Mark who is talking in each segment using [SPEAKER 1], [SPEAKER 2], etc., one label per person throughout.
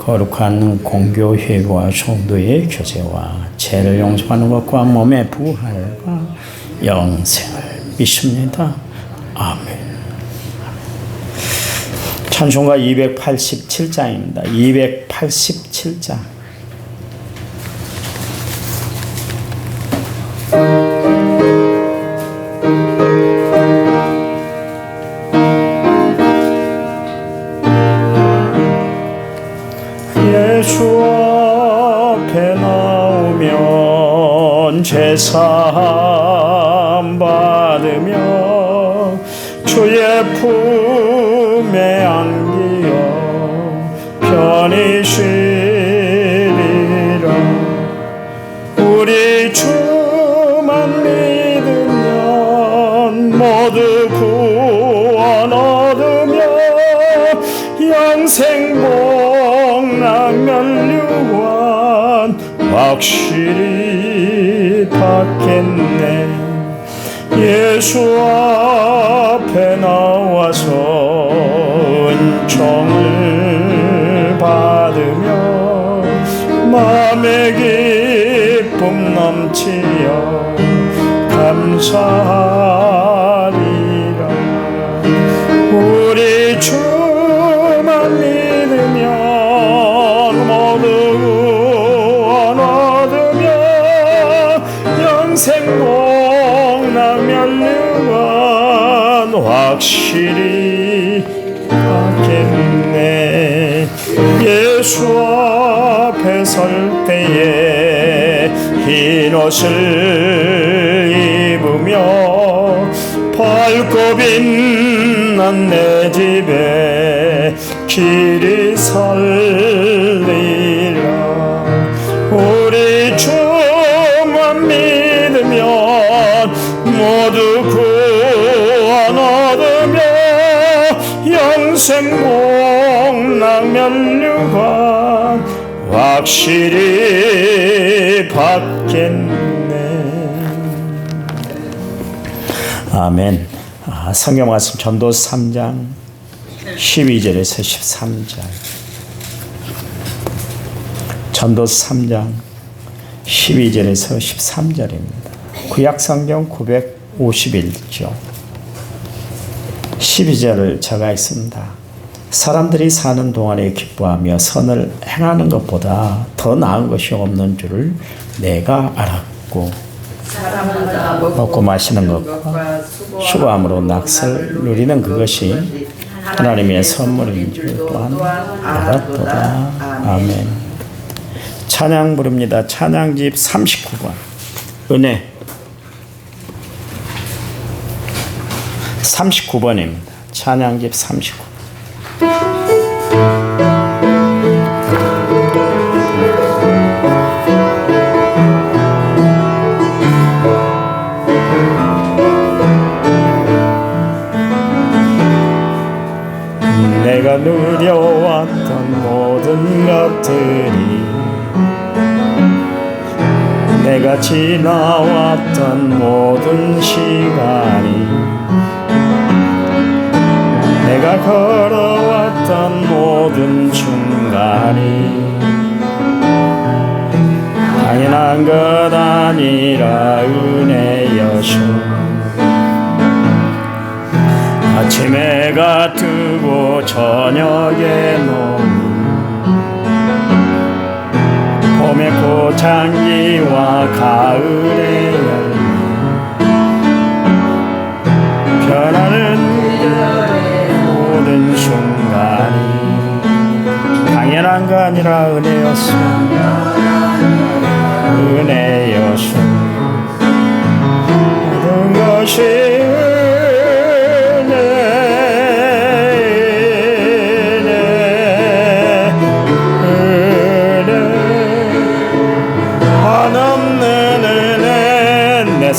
[SPEAKER 1] 거룩한 공교회와 성도의 교제와 죄를 용서하는 것과 몸의 부활과 영생을 믿습니다. 아멘. 찬송가 287장입니다. 287장. 예수 앞에 나오면 제사 예수 앞에 나와서 은총을 받으며 마음의 기쁨 넘치어 감사하리라. 우리 주 흰 옷을 입으며 밝고 빛난 내 집에 길이 설리라. 우리 주만 믿으면 모두 구원 얻으며 영생 복락 면류관 확실히 받겠네 아멘. 아, 성경 말씀 전도 3장 12절에서 13절. 전도 3장 12절에서 13절입니다. 구약 성경 951조. 12절을 제가 있습니다. 사람들이 사는 동안에 기뻐하며 선을 행하는 것보다 더 나은 것이 없는 줄을 내가 알았고 먹고 마시는 것과 수고함으로 낙설 누리는 그것이 하나님의 선물인 줄 또한 알았도다. 아멘. 찬양 부릅니다. 찬양집 39번. 은혜. 39번입니다. 찬양집 39번. 내가 지나왔던 모든 시간이 내가 걸어왔던 모든 순간이 당연한 것 아니라 은혜여서 아침에 해가 뜨고 저녁에 노 봄의 꽃향기와 가을의 열매. 변하는 모든 순간이 당연한 거 아니라 은혜였습니다 은혜였습니다 모든 것이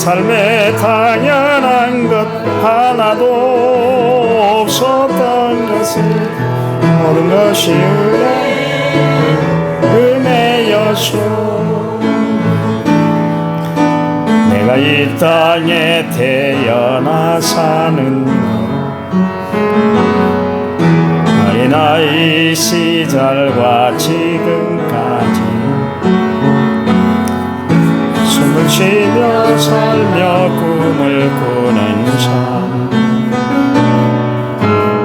[SPEAKER 1] 삶에 당연한 것 하나도 없었던 것을 모든 것이 은혜 은혜였소 내가 이 땅에 태어나 사는 어린아이 시절과 지금 쉬며 살며 꿈을 꾸는 삶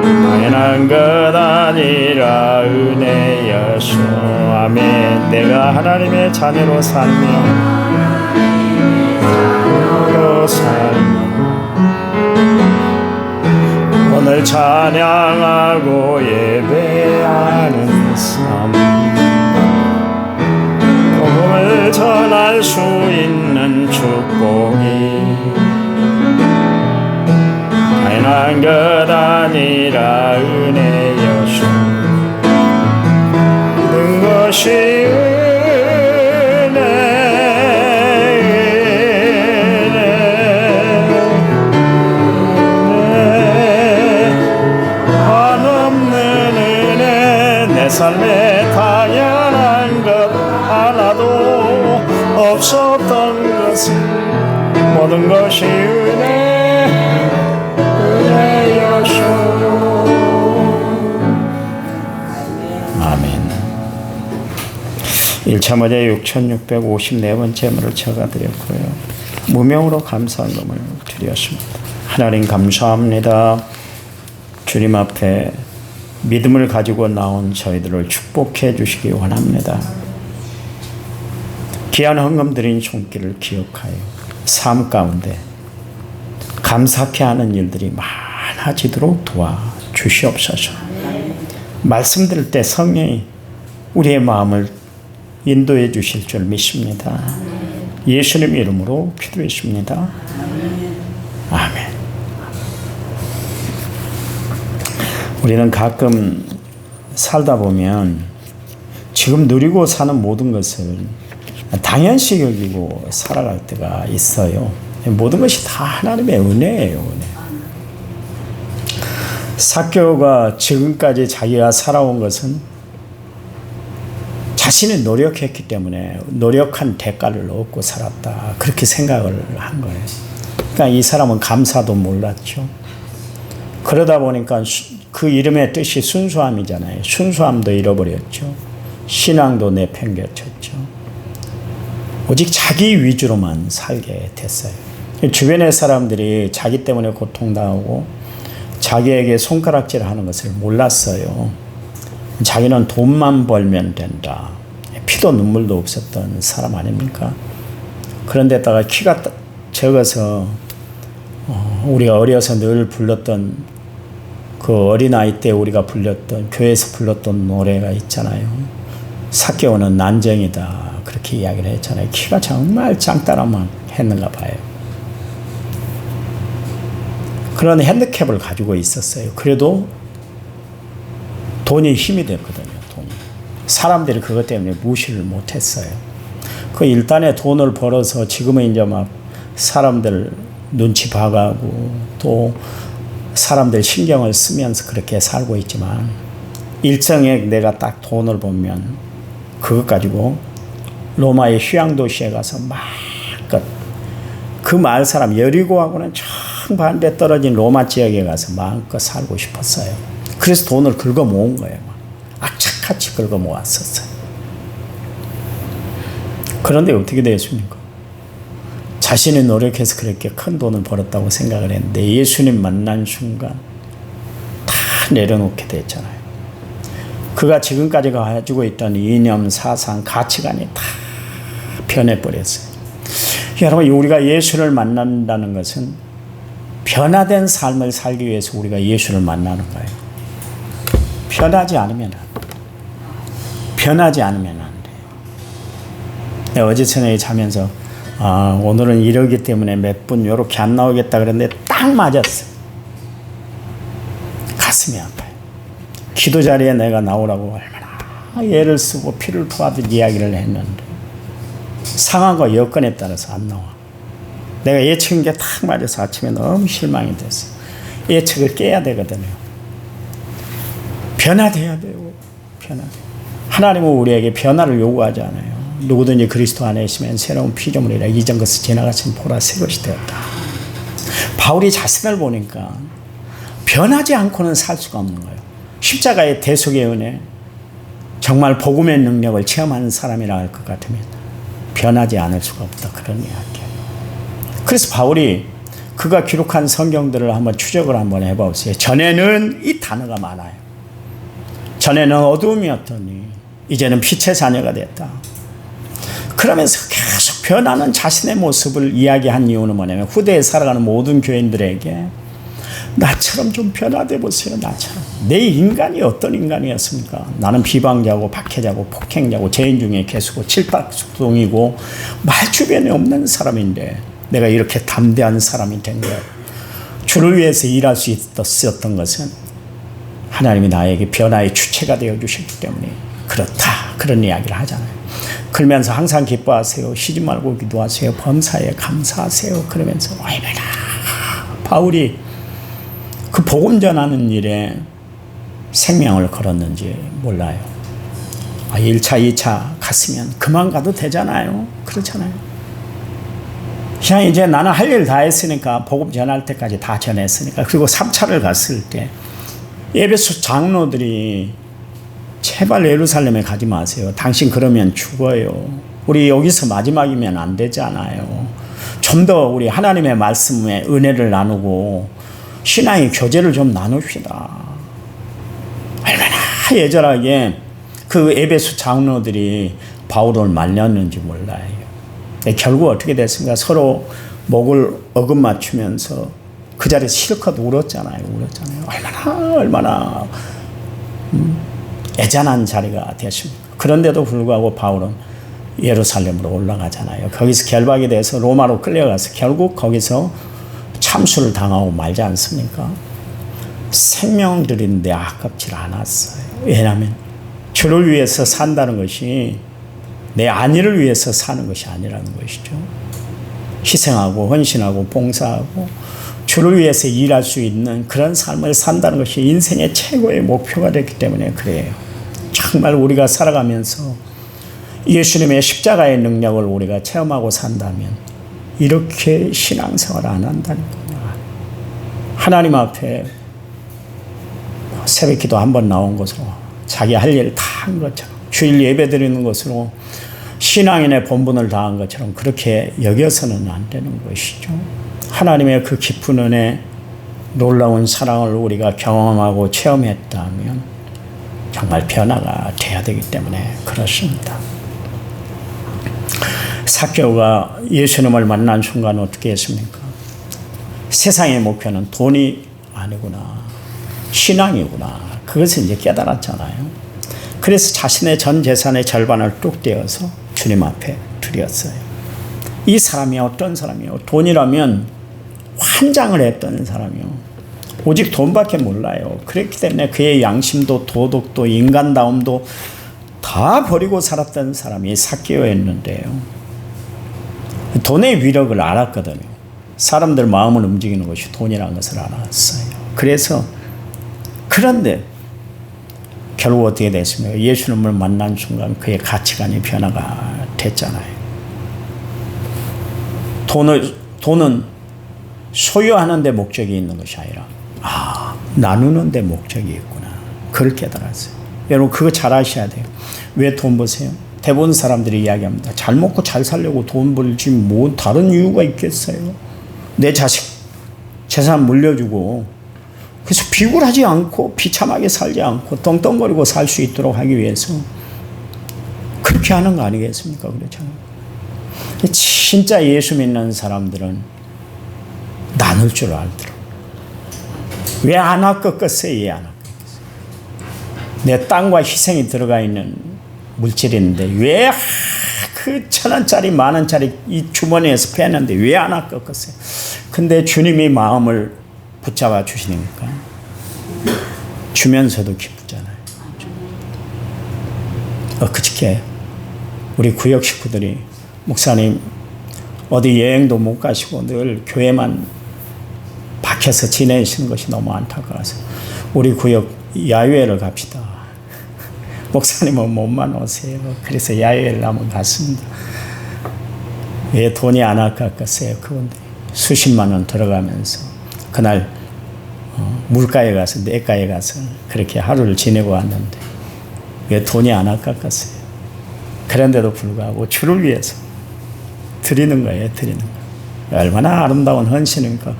[SPEAKER 1] 당연한 것 아니라 은혜였소 아멘 내가 하나님의 자녀로 살며 로 살며 오늘 찬양하고 예배하는 삶 전할 수 있는 축복이 당연한 것 아니라 은혜여서 모든 것이 1차 먼저 6654번째 물을 쳐가드렸고요 무명으로 감사한 놈을 드렸습니다 하나님 감사합니다 주님 앞에 믿음을 가지고 나온 저희들을 축복해 주시기 원합니다. 귀한 헌금 드린 손길을 기억하여 삶 가운데 감사케 하는 일들이 많아지도록 도와 주시옵소서. 말씀드릴 때 성령이 우리의 마음을 인도해 주실 줄 믿습니다. 예수님 이름으로 기도했습니다. 아멘. 우리는 가끔 살다 보면 지금 누리고 사는 모든 것을 당연시 여기고 살아갈 때가 있어요. 모든 것이 다 하나님의 은혜예요, 은혜. 사교가 지금까지 자기가 살아온 것은 자신이 노력했기 때문에 노력한 대가를 얻고 살았다. 그렇게 생각을 한 거예요. 그러니까 이 사람은 감사도 몰랐죠. 그러다 보니까 그 이름의 뜻이 순수함이잖아요. 순수함도 잃어버렸죠. 신앙도 내팽개쳤죠. 오직 자기 위주로만 살게 됐어요. 주변의 사람들이 자기 때문에 고통당하고 자기에게 손가락질 하는 것을 몰랐어요. 자기는 돈만 벌면 된다. 피도 눈물도 없었던 사람 아닙니까? 그런데다가 키가 적어서 어, 우리가 어려서 늘 불렀던 그 어린아이 때 우리가 불렀던 교회에서 불렀던 노래가 있잖아요. 사개오는 난정이다. 그렇게 이야기를 했잖아요. 키가 정말 장따라만 했는가 봐요. 그런 핸디캡을 가지고 있었어요. 그래도 돈이 힘이 됐거든요. 돈이. 사람들이 그것 때문에 무시를 못했어요. 그 일단에 돈을 벌어서 지금은 이제 막 사람들 눈치 봐가고 또 사람들 신경을 쓰면서 그렇게 살고 있지만 일정에 내가 딱 돈을 보면 그것 가지고 로마의 휴양 도시에 가서 그 마을 사람 여리고하고는 정반대 떨어진 로마 지역에 가서 마음껏 살고 싶었어요. 그래서 돈을 긁어 모은 거예요. 악착같이 긁어 모았었어요. 그런데 어떻게 되었습니까? 자신이 노력해서 그렇게 큰 돈을 벌었다고 생각을 했는데 예수님 만난 순간 다 내려놓게 됐잖아요. 그가 지금까지 가지고 있던 이념, 사상, 가치관이 다 변해버렸어요. 여러분, 우리가 예수를 만난다는 것은 변화된 삶을 살기 위해서 우리가 예수를 만나는 거예요. 변하지 않으면 안 돼. 변하지 않으면 안 돼요. 어제 저녁에 자면서 아, 오늘은 이러기 때문에 몇분 요렇게 안 나오겠다 그랬는데 딱 맞았어요. 가슴이 아파요. 기도 자리에 내가 나오라고 얼마나 애를 쓰고 피를 토하듯 이야기를 했는데 상황과 여건에 따라서 안 나와. 내가 예측한 게딱 맞아서 아침에 너무 실망이 됐어요. 예측을 깨야 되거든요. 변화돼야 돼요. 변화. 하나님은 우리에게 변화를 요구하지 않아요. 누구든지 그리스도 안에 있으면 새로운 피조물이라 이전 것을 지나가신 보라 새 것이 되었다. 바울이 자신을 보니까 변하지 않고는 살 수가 없는 거예요. 십자가의 대속의 은혜, 정말 복음의 능력을 체험하는 사람이라 할 것 같으면 변하지 않을 수가 없다. 그런 이야기예요. 그래서 바울이 그가 기록한 성경들을 한번 추적을 한번 해보세요. 전에는 이 단어가 많아요. 전에는 어두움이었더니 이제는 빛의 자녀가 됐다. 그러면서 계속 변하는 자신의 모습을 이야기한 이유는 뭐냐면 후대에 살아가는 모든 교인들에게 나처럼 좀 변화돼 보세요. 나처럼. 내 인간이 어떤 인간이었습니까? 나는 비방자고 박해자고 폭행자고 죄인 중에 개수고 칠박숙동이고 말 주변에 없는 사람인데 내가 이렇게 담대한 사람이 된 것. 주를 위해서 일할 수 있었던 것은 하나님이 나에게 변화의 주체가 되어 주셨기 때문에 그렇다. 그런 이야기를 하잖아요. 그러면서 항상 기뻐하세요. 쉬지 말고 기도하세요. 범사에 감사하세요. 그러면서 얼마나 바울이 그 복음 전하는 일에 생명을 걸었는지 몰라요. 아, 1차, 2차 갔으면 그만 가도 되잖아요. 그렇잖아요. 그냥 이제 나는 할 일 다 했으니까 복음 전할 때까지 다 전했으니까 그리고 3차를 갔을 때 예배소 장로들이 제발 예루살렘에 가지 마세요. 당신 그러면 죽어요. 우리 여기서 마지막이면 안 되잖아요. 좀 더 우리 하나님의 말씀에 은혜를 나누고 신앙의 교제를 좀 나눕시다. 얼마나 예절하게 그 에베소 장로들이 바울을 말렸는지 몰라요. 결국 어떻게 됐습니까? 서로 목을 어금 맞추면서 그 자리에서 실컷 울었잖아요. 울었잖아요. 얼마나 얼마나 음, 애잔한 자리가 되었습니다. 그런데도 불구하고 바울은 예루살렘으로 올라가잖아요. 거기서 결박이 돼서 로마로 끌려가서 결국 거기서 참수를 당하고 말지 않습니까? 생명 들인데 아깝지 않았어요. 왜냐하면 주를 위해서 산다는 것이 내 안위를 위해서 사는 것이 아니라는 것이죠. 희생하고 헌신하고 봉사하고 주를 위해서 일할 수 있는 그런 삶을 산다는 것이 인생의 최고의 목표가 됐기 때문에 그래요. 정말 우리가 살아가면서 예수님의 십자가의 능력을 우리가 체험하고 산다면 이렇게 신앙생활 안 한다는 거야. 하나님 앞에 새벽 기도 한 번 나온 것으로 자기 할 일 다 한 것처럼 주일 예배 드리는 것으로 신앙인의 본분을 다한 것처럼 그렇게 여겨서는 안 되는 것이죠. 하나님의 그 깊은 은혜, 놀라운 사랑을 우리가 경험하고 체험했다면 정말 변화가 돼야 되기 때문에 그렇습니다. 사케오가 예수님을 만난 순간 어떻게 했습니까? 세상의 목표는 돈이 아니구나. 신앙이구나. 그것을 이제 깨달았잖아요. 그래서 자신의 전 재산의 절반을 뚝 떼어서 주님 앞에 드렸어요. 이 사람이 어떤 사람이요? 돈이라면 환장을 했던 사람이요. 오직 돈밖에 몰라요. 그렇기 때문에 그의 양심도 도덕도 인간다움도 다 버리고 살았던 사람이 사케오였는데요. 돈의 위력을 알았거든요. 사람들 마음을 움직이는 것이 돈이라는 것을 알았어요. 그래서 그런데 결국 어떻게 됐습니까? 예수님을 만난 순간 그의 가치관이 변화가 됐잖아요. 돈을 돈은 소유하는 데 목적이 있는 것이 아니라 아 나누는 데 목적이 있구나. 그걸 깨달았어요. 여러분 그거 잘 아셔야 돼요. 왜 돈 버세요? 대부분 사람들이 이야기합니다. 잘 먹고 잘 살려고 돈 벌지 뭐 다른 이유가 있겠어요. 내 자식 재산 물려주고 그래서 비굴하지 않고 비참하게 살지 않고 떵떵거리고 살 수 있도록 하기 위해서 그렇게 하는 거 아니겠습니까? 그렇잖아요. 진짜 예수 믿는 사람들은 나눌 줄 알더라. 왜안 아꼈겠어요? 왜안 아꼈겠어요? 내 땅과 희생이 들어가 있는 물질인데 왜 그 천 원짜리 만 원짜리 이 주머니에서 빼는데 왜안 아꼈겠어요? 근데 주님이 마음을 붙잡아 주시니까 주면서도 기쁘잖아요. 엊그저께 우리 구역 식구들이 목사님 어디 여행도 못 가시고 늘 교회만 박혀서 지내시는 것이 너무 안타까워서 우리 구역 야유회를 갑시다. 목사님은 몸만 오세요. 그래서 야유회를 한번 갔습니다. 왜 돈이 안 아깝겠어요? 그건데 수십만 원 들어가면서 그날 어, 물가에 가서 내가에 가서 그렇게 하루를 지내고 왔는데 왜 돈이 안 아깝겠어요? 그런데도 불구하고 주를 위해서 드리는 거예요, 드리는 거. 얼마나 아름다운 헌신입니까?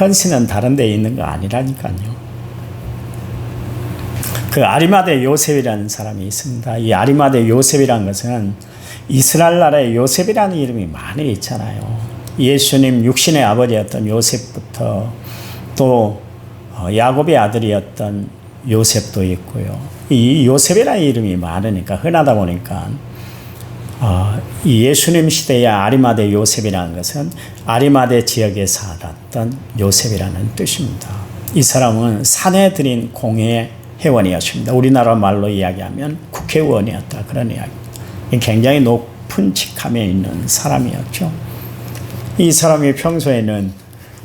[SPEAKER 1] 헌신은 다른 데 있는 거 아니라니까요. 그 아리마대 요셉이라는 사람이 있습니다. 이 아리마대 요셉이라는 것은 이스라엘 나라의 요셉이라는 이름이 많이 있잖아요. 예수님 육신의 아버지였던 요셉부터 또 어, 야곱의 아들이었던 요셉도 있고요. 이 요셉이라는 이름이 많으니까 흔하다 보니까 어, 이 예수님 시대의 아리마대 요셉이라는 것은 아리마대 지역에 살았던 요셉이라는 뜻입니다. 이 사람은 산에 들인 공의 회원이었습니다. 우리나라 말로 이야기하면 국회의원이었다 그런 이야기입니다. 굉장히 높은 직함에 있는 사람이었죠. 이 사람이 평소에는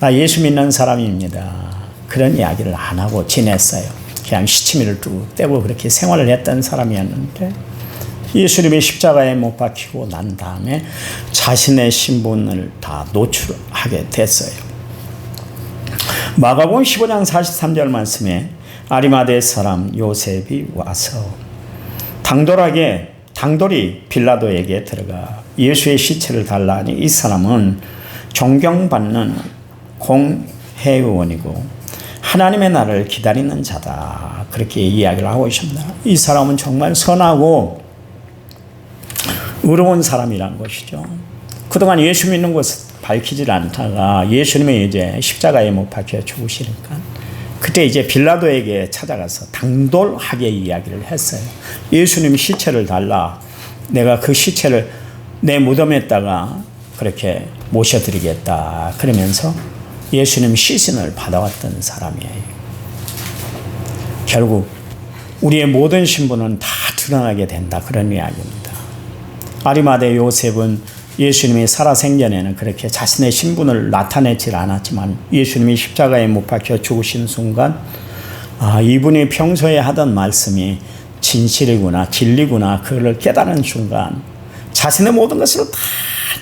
[SPEAKER 1] 나 예수 믿는 사람입니다. 그런 이야기를 안 하고 지냈어요. 그냥 시치미를 쭉 떼고 그렇게 생활을 했던 사람이었는데 예수님이 십자가에 못 박히고 난 다음에 자신의 신분을 다 노출하게 됐어요. 마가복음 15장 43절 말씀에 아리마대 사람 요셉이 와서 당돌하게 당돌이 빌라도에게 들어가 예수의 시체를 달라니 이 사람은 존경받는 공회의원이고 하나님의 나라를 기다리는 자다. 그렇게 이야기를 하고 있습니다. 이 사람은 정말 선하고 의로운 사람이란 것이죠. 그동안 예수 믿는 것을 밝히질 않다가 예수님의 이제 십자가에 못 박혀 죽으시니까 그때 이제 빌라도에게 찾아가서 당돌하게 이야기를 했어요. 예수님 시체를 달라. 내가 그 시체를 내 무덤에다가 그렇게 모셔드리겠다. 그러면서 예수님 시신을 받아왔던 사람이에요. 결국 우리의 모든 신분은 다 드러나게 된다. 그런 이야기입니다. 아리마대 요셉은 예수님이 살아생전에는 그렇게 자신의 신분을 나타내질 않았지만 예수님이 십자가에 못 박혀 죽으신 순간 아, 이분이 평소에 하던 말씀이 진실이구나, 진리구나, 그걸 깨달은 순간 자신의 모든 것을 다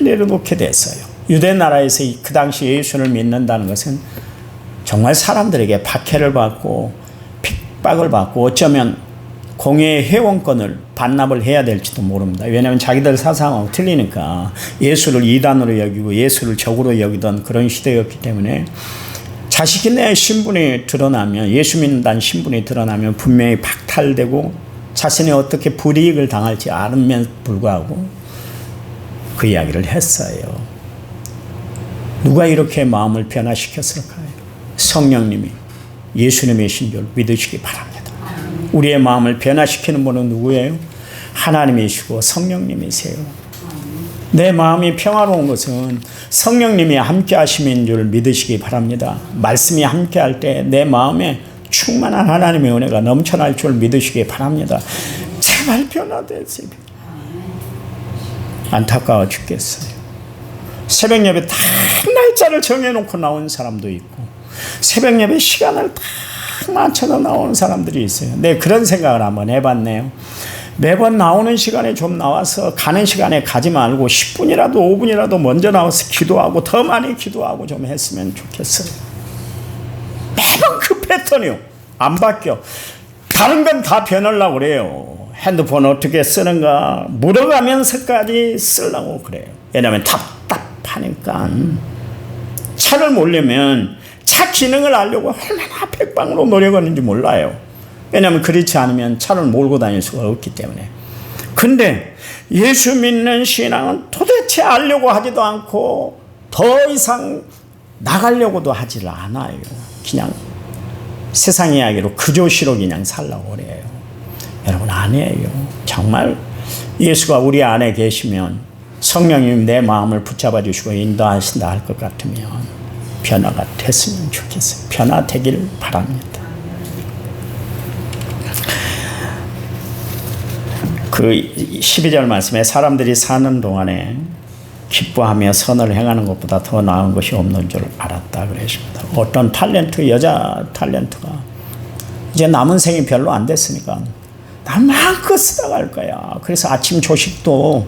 [SPEAKER 1] 내려놓게 됐어요. 유대 나라에서 그 당시 예수를 믿는다는 것은 정말 사람들에게 박해를 받고 핍박을 받고 어쩌면 공예 회원권을 반납을 해야 될지도 모릅니다. 왜냐하면 자기들 사상하고 틀리니까 예수를 이단으로 여기고 예수를 적으로 여기던 그런 시대였기 때문에 자식의 신분이 드러나면 예수 믿는다는 신분이 드러나면 분명히 박탈되고 자신이 어떻게 불이익을 당할지 알면 불구하고 그 이야기를 했어요. 누가 이렇게 마음을 변화시켰을까요? 성령님이 예수님이신 줄 믿으시기 바랍니다. 우리의 마음을 변화시키는 분은 누구예요? 하나님이시고 성령님이세요. 내 마음이 평화로운 것은 성령님이 함께 하심인 줄 믿으시기 바랍니다. 말씀이 함께 할 때 내 마음에 충만한 하나님의 은혜가 넘쳐날 줄 믿으시기 바랍니다. 제발 변화되세요. 안타까워 죽겠어요. 새벽 예배 딱 날짜를 정해놓고 나온 사람도 있고 새벽 예배 시간을 딱 맞춰서 나오는 사람들이 있어요. 네, 그런 생각을 한번 해봤네요. 매번 나오는 시간에 좀 나와서 가는 시간에 가지 말고 10분이라도 5분이라도 먼저 나와서 기도하고 더 많이 기도하고 좀 했으면 좋겠어요. 매번 그 패턴이요. 안 바뀌어. 다른 건 다 변하려고 그래요. 핸드폰 어떻게 쓰는가 물어가면서까지 쓰려고 그래요. 왜냐하면 답답하니까. 차를 몰려면 차 기능을 알려고 얼마나 백방으로 노력하는지 몰라요. 왜냐하면 그렇지 않으면 차를 몰고 다닐 수가 없기 때문에. 근데 예수 믿는 신앙은 도대체 알려고 하지도 않고 더 이상 나가려고도 하질 않아요. 그냥 세상 이야기로 그조시로 그냥 살라고 그래요. 여러분 아니에요. 정말 예수가 우리 안에 계시면 성령님 내 마음을 붙잡아 주시고 인도하신다 할 것 같으면 변화가 됐으면 좋겠어요. 변화되기를 바랍니다. 그 12절 말씀에 사람들이 사는 동안에 기뻐하며 선을 행하는 것보다 더 나은 것이 없는 줄 알았다 그랬습니다. 어떤 탤런트 여자 탤런트가 이제 남은 생이 별로 안 됐으니까 난 마음껏 쓰다갈 거야. 그래서 아침 조식도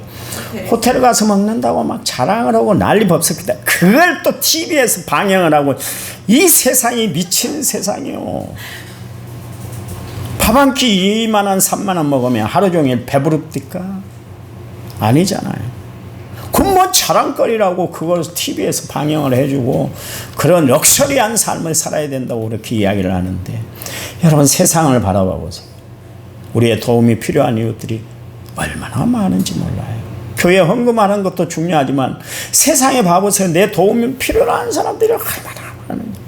[SPEAKER 1] 호텔 가서 먹는다고 막 자랑을 하고 난리 법석이다. 그걸 또 TV에서 방영을 하고 이 세상이 미친 세상이요. 밥 한 끼 2만 원, 3만 원 먹으면 하루 종일 배부릅니까? 아니잖아요. 그건 뭐 자랑거리라고 그걸 TV에서 방영을 해주고 그런 럭셔리한 삶을 살아야 된다고 그렇게 이야기를 하는데 여러분 세상을 바라봐 보세요. 우리의 도움이 필요한 이웃들이 얼마나 많은지 몰라요. 교회 헌금하는 것도 중요하지만 세상에 봐보세요. 내 도움이 필요한 사람들이 얼마나 많은지.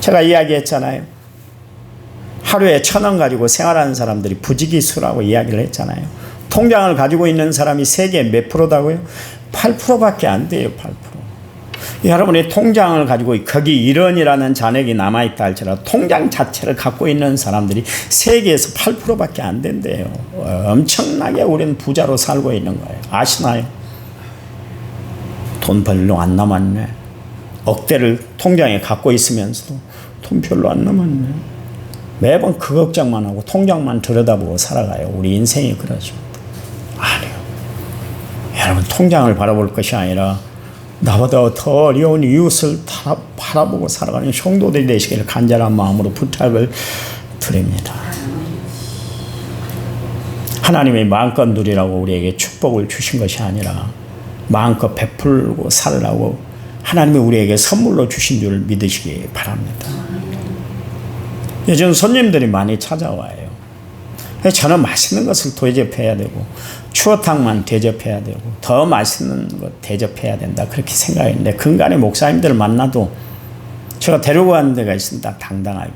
[SPEAKER 1] 제가 이야기했잖아요. 하루에 천 원 가지고 생활하는 사람들이 부지기수라고 이야기를 했잖아요. 통장을 가지고 있는 사람이 세계 몇 프로다고요? 8%밖에 안 돼요, 8%. 여러분이 통장을 가지고 거기 1원이라는 잔액이 남아있다 할지라도 통장 자체를 갖고 있는 사람들이 세계에서 8%밖에 안 된대요. 엄청나게 우리는 부자로 살고 있는 거예요. 아시나요? 돈 별로 안 남았네. 억대를 통장에 갖고 있으면서도 돈 별로 안 남았네. 매번 그 걱정만 하고 통장만 들여다보고 살아가요. 우리 인생이 그러죠. 아니요. 여러분 통장을 바라볼 것이 아니라 나보다 더 어려운 이웃을 다 바라보고 살아가는 성도들이 되시기를 간절한 마음으로 부탁을 드립니다. 하나님이 마음껏 누리라고 우리에게 축복을 주신 것이 아니라 마음껏 베풀고 살라고 하나님이 우리에게 선물로 주신 줄 믿으시기 바랍니다. 요즘 손님들이 많이 찾아와요. 저는 맛있는 것을 대접해야 되고 추어탕만 대접해야 되고 더 맛있는 것 대접해야 된다 그렇게 생각했는데 근간에 목사님들을 만나도 제가 데리고 가는 데가 있습니다. 당당하게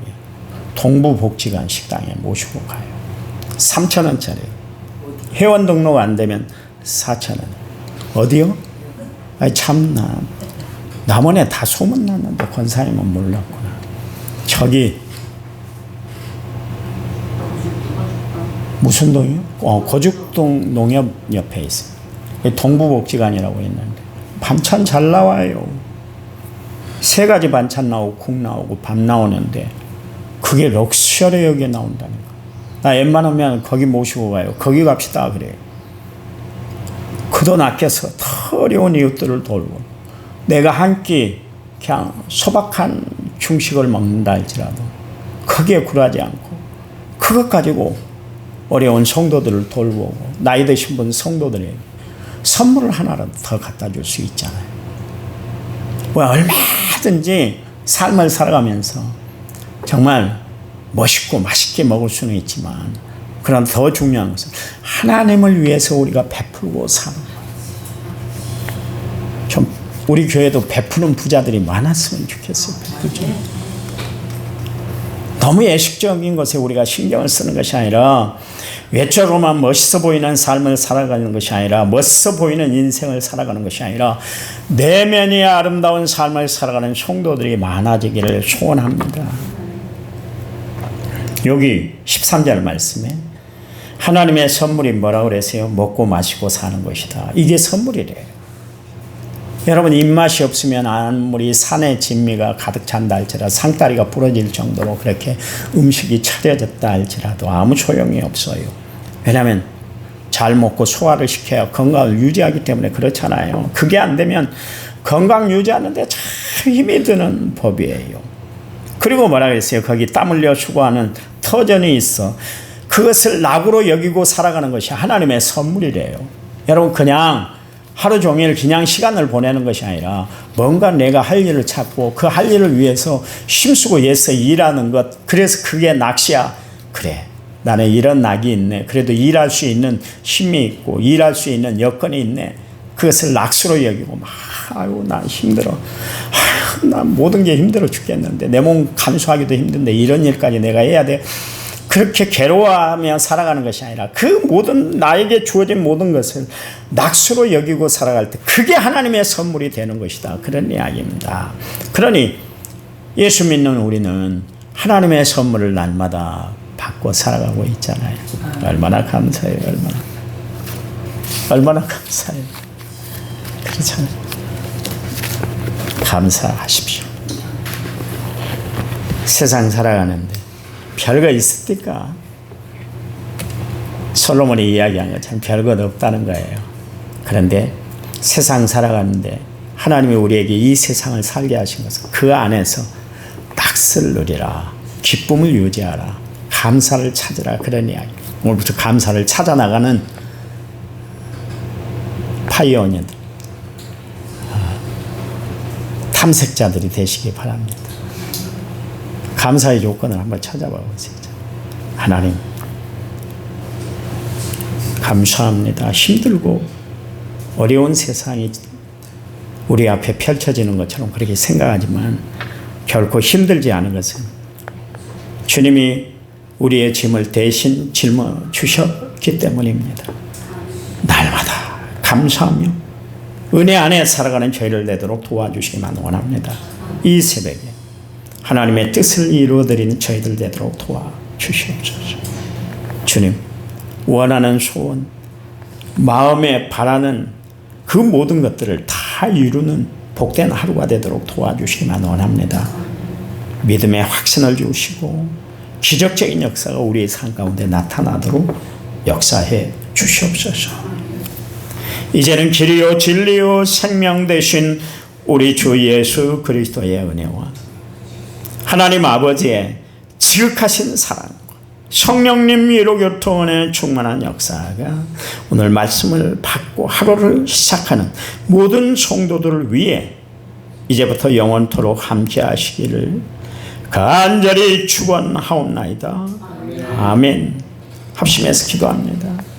[SPEAKER 1] 동부복지관 식당에 모시고 가요. 3천 원짜리 회원 등록 안 되면 4천 원. 어디요? 아이 참나 남원에 다 소문 났는데 권사님은 몰랐구나. 저기 무슨 동이요? 어, 고죽동 농협 옆에 있어요. 동부복지관이라고 있는데 반찬 잘 나와요. 세 가지 반찬 나오고 국 나오고 밥 나오는데 그게 럭셔리하게 나온다니까. 나 웬만하면 거기 모시고 가요. 거기 갑시다 그래요. 그 돈 아껴서 더 어려운 이웃들을 돌고 내가 한 끼 그냥 소박한 중식을 먹는다 할지라도 거기에 굴하지 않고 그것 가지고 어려운 성도들을 돌보고 나이 드신 분 성도들에게 선물을 하나라도 더 갖다 줄 수 있잖아요. 뭐 얼마든지 삶을 살아가면서 정말 멋있고 맛있게 먹을 수는 있지만 그런 더 중요한 것은 하나님을 위해서 우리가 베풀고 사는 것. 좀 우리 교회도 베푸는 부자들이 많았으면 좋겠어요. 그죠? 너무 예식적인 것에 우리가 신경을 쓰는 것이 아니라 외적으로만 멋있어 보이는 삶을 살아가는 것이 아니라 멋있어 보이는 인생을 살아가는 것이 아니라 내면이 아름다운 삶을 살아가는 성도들이 많아지기를 소원합니다. 여기 13절 말씀에 하나님의 선물이 뭐라 그러세요? 먹고 마시고 사는 것이다. 이게 선물이래요. 여러분 입맛이 없으면 아무리 산의 진미가 가득 찬다 할지라도 상다리가 부러질 정도로 그렇게 음식이 차려졌다 할지라도 아무 소용이 없어요. 왜냐하면 잘 먹고 소화를 시켜야 건강을 유지하기 때문에 그렇잖아요. 그게 안 되면 건강 유지하는데 참 힘이 드는 법이에요. 그리고 뭐라 그랬어요? 거기 땀 흘려 수고하는 터전이 있어. 그것을 낙으로 여기고 살아가는 것이 하나님의 선물이래요. 여러분 그냥 하루 종일 그냥 시간을 보내는 것이 아니라 뭔가 내가 할 일을 찾고 그 할 일을 위해서 힘쓰고 애써 일하는 것 그래서 그게 낚시야. 그래 나는 이런 낙이 있네. 그래도 일할 수 있는 힘이 있고 일할 수 있는 여건이 있네. 그것을 낙수로 여기고 막 아유 나 힘들어. 아유 나 모든 게 힘들어 죽겠는데. 내 몸 감수하기도 힘든데 이런 일까지 내가 해야 돼 그렇게 괴로워하며 살아가는 것이 아니라 그 모든 나에게 주어진 모든 것을 낙수로 여기고 살아갈 때 그게 하나님의 선물이 되는 것이다. 그런 이야기입니다. 그러니 예수 믿는 우리는 하나님의 선물을 날마다 받고 살아가고 있잖아요. 얼마나 감사해요. 얼마나. 얼마나 감사해요. 그렇잖아요. 감사하십시오. 세상 살아가는데 별거 있습니까? 솔로몬이 이야기한 것처럼 별것 없다는 거예요. 그런데 세상 살아가는데 하나님이 우리에게 이 세상을 살게 하신 것은 그 안에서 닥스를 누리라. 기쁨을 유지하라. 감사를 찾으라. 그런 이야기. 오늘부터 감사를 찾아 나가는 파이오니어들, 탐색자들이 되시기 바랍니다. 감사의 조건을 한번 찾아봐 보세요. 하나님, 감사합니다. 힘들고 어려운 세상이 우리 앞에 펼쳐지는 것처럼 그렇게 생각하지만 결코 힘들지 않은 것은 주님이 우리의 짐을 대신 짊어 주셨기 때문입니다. 날마다 감사하며 은혜 안에 살아가는 저희를 되도록 도와주시기만 원합니다. 이 새벽에 하나님의 뜻을 이루어드리는 저희들 되도록 도와주시옵소서. 주님, 원하는 소원, 마음에 바라는 그 모든 것들을 다 이루는 복된 하루가 되도록 도와주시기만 원합니다. 믿음의 확신을 주시고 기적적인 역사가 우리의 삶 가운데 나타나도록 역사해 주시옵소서. 이제는 길이요 진리요 생명 되신 우리 주 예수 그리스도의 은혜와 하나님 아버지의 지극하신 사랑과 성령님 위로 교통원의 충만한 역사가 오늘 말씀을 받고 하루를 시작하는 모든 성도들을 위해 이제부터 영원토록 함께 하시기를 간절히 축원하옵나이다. 아멘. 합심해서 기도합니다.